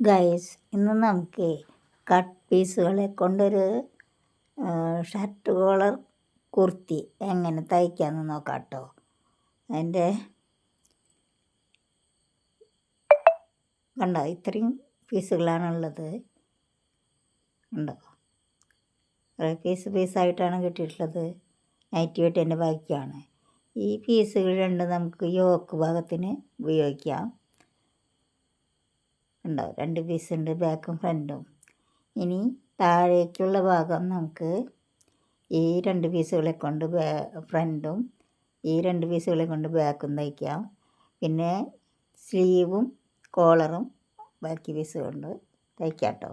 Guys ഇന്ന് നമുക്ക് cut പീസുകളെ കൊണ്ടൊരു ഷർട്ട് കോളർ കുർത്തി എങ്ങനെ തയ്ക്കാമെന്ന് നോക്കാം കേട്ടോ അതിന്റെ കണ്ടോ ഇത്രയും പീസുകളാണുള്ളത്. ഉണ്ടോ കുറേ പീസ് പീസായിട്ടാണ് കിട്ടിയിട്ടുള്ളത്. നൈറ്റി വെട്ടിന്റെ ബാക്കിയാണ്. ഈ പീസുകൾ രണ്ട് നമുക്ക് യോക്ക് ഭാഗത്തിന് ഉപയോഗിക്കാം. ഉണ്ടാവും. രണ്ട് പീസ് ഉണ്ട് ബാക്കും ഫ്രണ്ടും ഇനി താഴേക്കുള്ള ഭാഗം നമുക്ക് ഈ രണ്ട് പീസുകളെ കൊണ്ട് ഫ്രണ്ടും ഈ രണ്ട് പീസുകളെ കൊണ്ട് ബാക്കും തയ്ക്കാം. പിന്നെ സ്ലീവും കോളറും ബാക്കി പീസ് കൊണ്ട് തയ്ക്കാം കേട്ടോ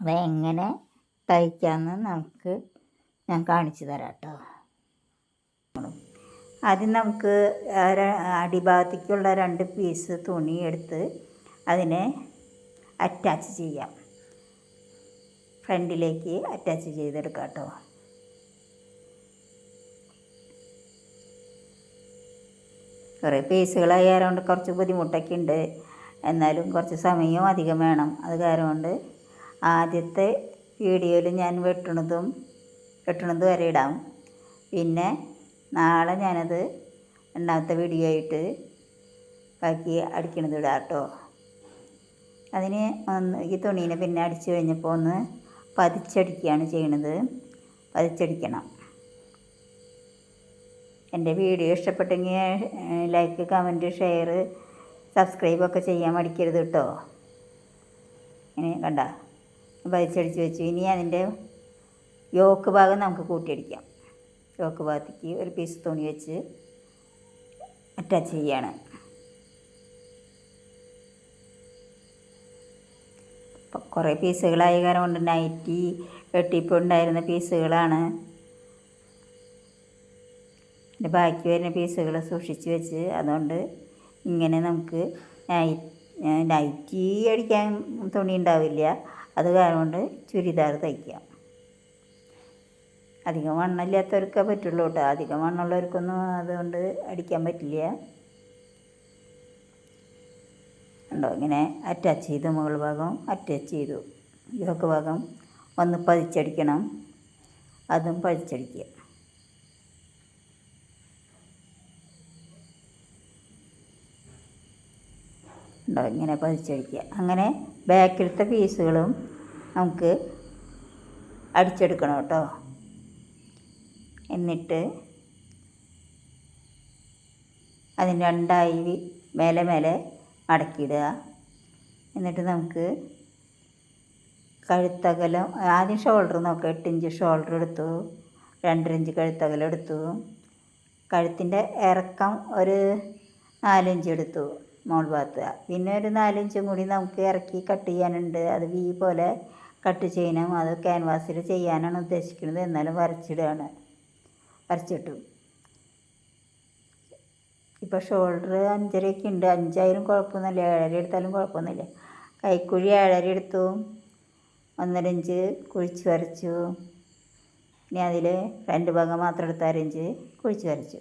അതെങ്ങനെ തയ്ക്കാമെന്ന് നമുക്ക് ഞാൻ കാണിച്ചു തരാം കേട്ടോ ആദ്യം നമുക്ക് അടിഭാഗത്തേക്കുള്ള രണ്ട് പീസ് തുണി എടുത്ത് അതിനെ അറ്റാച്ച് ചെയ്യാം. ഫ്രണ്ടിലേക്ക് അറ്റാച്ച് ചെയ്തെടുക്കാം കേട്ടോ. കുറേ പീസുകളായതുകൊണ്ട് കുറച്ച് ബുദ്ധിമുട്ടൊക്കെ ഉണ്ട്. എന്നാലും കുറച്ച് സമയവും അധികം വേണം. അത് കാരണം ആദ്യത്തെ വീഡിയോയിൽ ഞാൻ വെട്ടണതും വെട്ടണത് വരെ ഇടാം. പിന്നെ നാളെ ഞാനത് രണ്ടാമത്തെ വീഡിയോ ആയിട്ട് ബാക്കി അടിക്കണത് ഇടാം കേട്ടോ അതിന് ഒന്ന് ഈ തുണീനെ പിന്നെ അടിച്ച് കഴിഞ്ഞപ്പോൾ ഒന്ന് പതിച്ചടിക്കുകയാണ് ചെയ്യണത്. പതിച്ചടിക്കണം. എന്റെ വീഡിയോ ഇഷ്ടപ്പെട്ടെങ്കിൽ ലൈക്ക് കമന്റ് ഷെയർ സബ്സ്ക്രൈബ് ഒക്കെ ചെയ്യാൻ മടിക്കരുത് കേട്ടോ. ഇങ്ങനെ കണ്ട. പതിച്ചടിച്ച് വെച്ചു. ഇനി അതിന്റെ യോക്ക് ഭാഗം നമുക്ക് കൂട്ടിയടിക്കാം. യോക്ക് ഭാഗത്തേക്ക് ഒരു പീസ് തുണി വെച്ച് അറ്റാച്ച് ചെയ്യാണ്. കുറേ പീസുകളായ കാരണം കൊണ്ട് നൈറ്റി വെട്ടിപ്പ് ഉണ്ടായിരുന്ന പീസുകളാണ് പിന്നെ ബാക്കി വരുന്ന പീസുകൾ സൂക്ഷിച്ച് വെച്ച് അതുകൊണ്ട് ഇങ്ങനെ നമുക്ക് നൈറ്റി അടിക്കാൻ തുണി ഉണ്ടാവില്ല. അത് കാരണം കൊണ്ട് ചുരിദാർ തയ്ക്കാം. അധികം വണ്ണമില്ലാത്തവർക്കേ പറ്റുള്ളൂ കേട്ടോ. അധികം വണ്ണമുള്ളവർക്കൊന്നും അതുകൊണ്ട് അടിക്കാൻ പറ്റില്ല. ഉണ്ടോ ഇങ്ങനെ അറ്റാച്ച് ചെയ്തു മുകൾ ഭാഗം അറ്റാച്ച് ചെയ്തു ഇതൊക്കെ ഭാഗം. ഒന്ന് പതിച്ചടിക്കണം അതും പതിച്ചടിക്കുക. ഉണ്ടോ ഇങ്ങനെ പതിച്ചടിക്കുക. അങ്ങനെ ബാക്കിലത്തെ പീസുകളും നമുക്ക് അടിച്ചെടുക്കണം കേട്ടോ. എന്നിട്ട് അതിന് രണ്ടായി മേലെ മേലെ മടക്കിയിടുക എന്നിട്ട് നമുക്ക് കഴുത്തകലം ആദ്യം ഷോൾഡർ നോക്കുക എട്ട് ഇഞ്ച് ഷോൾഡർ എടുത്തു രണ്ടര ഇഞ്ച് കഴുത്തകലം എടുത്തു. കഴുത്തിന്റെ ഇറക്കം ഒരു നാലിഞ്ച് എടുത്തു മോൾ ഭാഗത്ത്. പിന്നെ ഒരു നാലിഞ്ചും കൂടി നമുക്ക് ഇറക്കി കട്ട് ചെയ്യാനുണ്ട്. അത് വി പോലെ കട്ട് ചെയ്യണം. അത് ക്യാൻവാസിൽ ചെയ്യാനാണ് ഉദ്ദേശിക്കുന്നത്. എന്നാലും വരച്ചിടുകയാണ്. വരച്ചിട്ടു ഇപ്പോൾ ഷോൾഡർ അഞ്ചരയൊക്കെ ഉണ്ട്. അഞ്ചായാലും കുഴപ്പമൊന്നുമില്ല. ഏഴര എടുത്താലും കുഴപ്പമൊന്നുമില്ല. കൈക്കുഴി ഏഴര എടുത്തു. ഒന്നര ഇഞ്ച് കുഴിച്ച് വരച്ചു. ഇനി അതിൽ രണ്ട് ഭാഗം മാത്രം എടുത്ത് അരഞ്ച് കുഴിച്ച് വരച്ചു.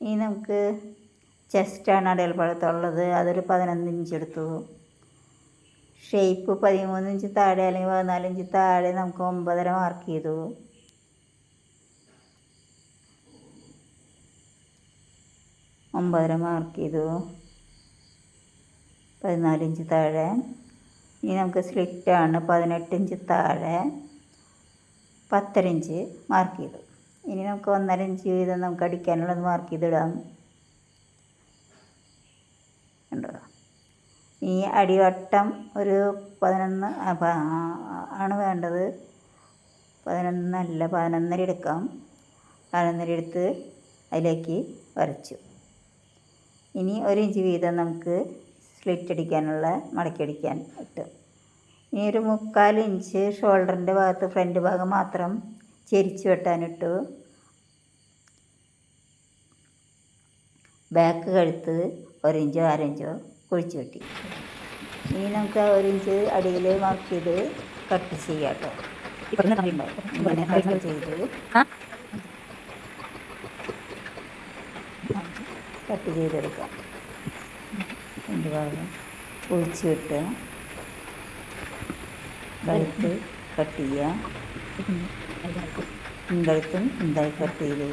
ഇനി നമുക്ക് ചെസ്റ്റാണ് അടയാളപ്പാടത്തുള്ളത് അതൊരു പതിനൊന്ന് ഇഞ്ച് എടുത്തു. ഷേപ്പ് പതിമൂന്ന് ഇഞ്ച് താഴെ അല്ലെങ്കിൽ പതിനാല് ഇഞ്ച് താഴെ നമുക്ക് ഒമ്പതര മാർക്ക് ചെയ്തു. ഒമ്പതര മാർക്ക് ചെയ്തു. പതിനാല് ഇഞ്ച് താഴെ. ഇനി നമുക്ക് സ്ലിറ്റാണ് പതിനെട്ട് ഇഞ്ച് താഴെ. പത്തര ഇഞ്ച് മാർക്ക് ചെയ്തു. ഇനി നമുക്ക് ഒന്നര ഇഞ്ച് വീതം നമുക്ക് അടിക്കാനുള്ളത് മാർക്ക് ചെയ്തിടാം. ഉണ്ടോ ഈ അടിവട്ടം ഒരു പതിനൊന്ന് ആണ് വേണ്ടത്. പതിനൊന്നല്ല പതിനൊന്നര എടുക്കാം. പതിനൊന്നര എടുത്ത് അതിലേക്ക് വരച്ചു. ഇനി ഒരു ഇഞ്ച് വീതം നമുക്ക് സ്ലിറ്റ് അടിക്കാനുള്ള മടക്കിയടിക്കാൻ ഇട്ട്. ഇനി ഒരു മുക്കാൽ ഇഞ്ച് ഷോൾഡറിന്റെ ഭാഗത്ത് ഫ്രണ്ട് ഭാഗം മാത്രം ചെരിച്ച് വെട്ടാനിട്ടു ബാക്ക് കഴുത്ത് ഒരിഞ്ചോ അരഞ്ചോ കുഴിച്ച് വെട്ടി. ഇനി നമുക്ക് ആ ഇഞ്ച് അടിയിൽ മാർക്ക് ചെയ്ത് കട്ട് ചെയ്യാം കേട്ടോ. ഇങ്ങനെ കട്ട് ചെയ്ത് കട്ട് ചെയ്തെടുക്കാം. രണ്ട് ഭാഗം ഒഴിച്ച് കിട്ടുക കഴുത്ത് കട്ട് ചെയ്യുക പിൻകഴുത്തും ഇന്തായി കട്ട് ചെയ്ത്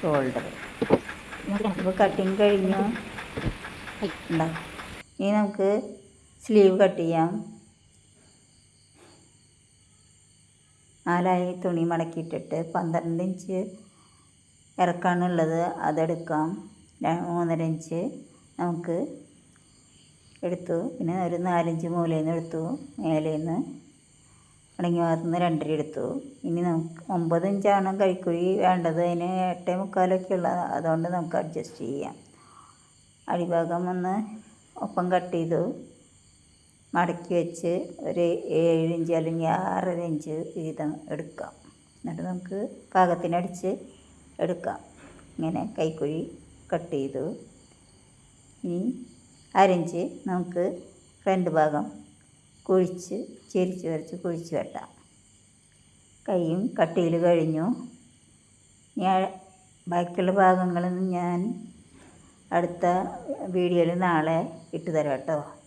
ഷോൾഡർ അപ്പോൾ കട്ടിങ് കഴിഞ്ഞു. ഇനി നമുക്ക് സ്ലീവ് കട്ട് ചെയ്യാം. നാലായി തുണി മടക്കിയിട്ടിട്ട് പന്ത്രണ്ട് ഇഞ്ച് ഇറക്കാനുള്ളത് അതെടുക്കാം. മൂന്നര ഇഞ്ച് നമുക്ക് എടുത്തു. പിന്നെ ഒരു നാലഞ്ച് മൂലയിൽ നിന്ന് എടുത്തു. മേലയിൽ നിന്ന് അടങ്ങി ഭാഗത്തുനിന്ന് രണ്ടര എടുത്തു. ഇനി നമുക്ക് ഒമ്പത് ഇഞ്ചാണ് കൈക്കുഴി വേണ്ടത്. അതിന് എട്ടേ മുക്കാലൊക്കെ ഉള്ള. അതുകൊണ്ട് നമുക്ക് അഡ്ജസ്റ്റ് ചെയ്യാം. അടിഭാഗം ഒന്ന് ഒപ്പം കട്ട് ചെയ്തു. മടക്കി വെച്ച് ഒരു ഏഴ് ഇഞ്ച് അല്ലെങ്കിൽ ആറര ഇഞ്ച് വീതം എടുക്കാം. എന്നിട്ട് നമുക്ക് പാകത്തിനടിച്ച് എടുക്കാം. ഇങ്ങനെ കൈക്കുഴി കട്ട് ചെയ്തു. ഇനി അരഞ്ച് നമുക്ക് ഫ്രണ്ട് ഭാഗം കുഴിച്ച് ചെരിച്ച് വരച്ച് കുഴിച്ച് വെട്ടാം. കൈയും കട്ടിയിൽ കഴിഞ്ഞു. ഞാൻ ബാക്കിയുള്ള ഭാഗങ്ങളൊന്നും ഞാൻ അടുത്ത വീഡിയോയിൽ നാളെ ഇട്ട് തരാം കേട്ടോ.